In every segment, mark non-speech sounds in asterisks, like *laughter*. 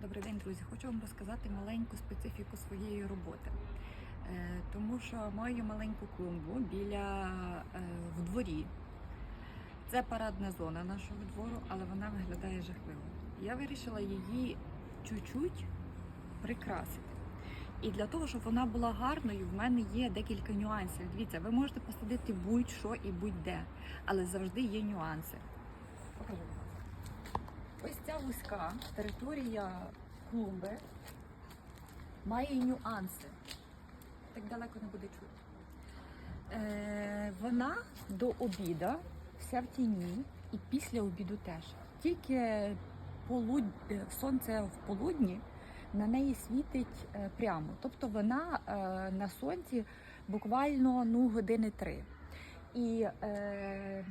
Добрий день, друзі. Хочу вам розказати маленьку специфіку своєї роботи. Е, Тому що маю маленьку клумбу біля е, в дворі. Це парадна зона нашого двору, але вона виглядає жахливо. Я вирішила її чуть-чуть прикрасити. І для того, щоб вона була гарною, в мене є декілька нюансів. Дивіться, ви можете посадити будь-що і будь-де, але завжди є нюанси. Покажу вам. Ось ця вузька територія клумби має нюанси. Так далеко не буде чути. Е, вона до обіда вся в тіні і після обіду теж. Тільки полудь... е, сонце в полудні на неї світить е, прямо. Тобто вона е, на сонці буквально ну, години три. І е,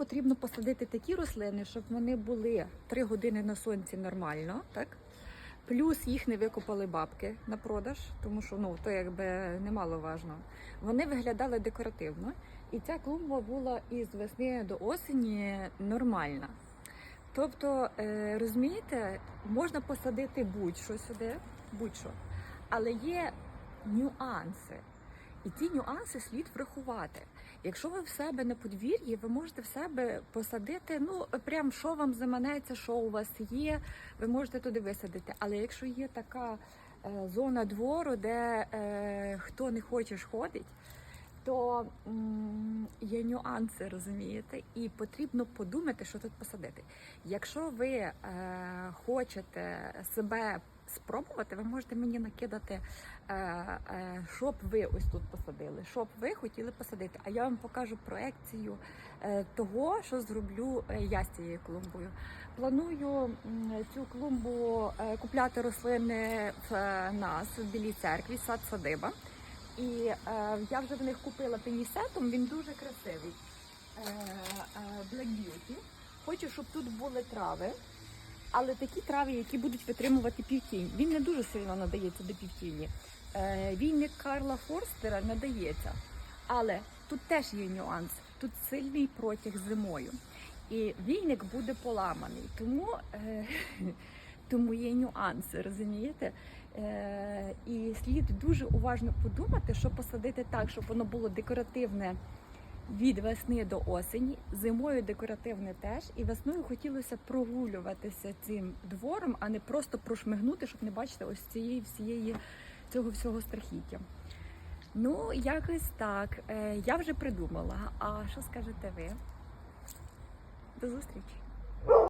потрібно посадити такі рослини, щоб вони були 3 години на сонці нормально, так? Плюс їх не викопали бабки на продаж, тому що ну то якби немало важно. Вони виглядали декоративно, і ця клумба була із весни до осені нормальна. Тобто, е, розумієте, можна посадити будь-що сюди, будь-що, але є нюанси. І ці нюанси слід врахувати. Якщо ви в себе на подвір'ї, ви можете в себе посадити, ну прям що вам заманеться, що у вас є, ви можете туди висадити. Але якщо є така е, зона двору, де е, хто не хочеш ходить, то м, є нюанси, розумієте, і потрібно подумати, що тут посадити. Якщо ви е, хочете себе спробувати, ви можете мені накидати, е, е, що б ви ось тут посадили, що б ви хотіли посадити. А я вам покажу проекцію е, того, що зроблю я з цією клумбою. Планую цю клумбу купляти рослини в нас в Білій церкві, сад садиба. І я вже в них купила пенісетом, він дуже красивий. Black Beauty. Хочу, щоб тут були трави, але такі трави, які будуть витримувати півтінь. Він не дуже сильно надається до півтіні. Е, війник Карла Форстера надається. Але тут теж є нюанс. Тут сильний протяг зимою. І війник буде поламаний. Тому, е, *laughs* тому є нюанси, розумієте? Е, і слід дуже уважно подумати, що посадити так, щоб воно було декоративне від весни до осені, зимою декоративне теж. І весною хотілося прогулюватися цим двором, а не просто прошмигнути, щоб не бачити ось цієї всієї цього всього страхіття. Ну, якось так. Е, я вже придумала. А що скажете ви? До зустрічі!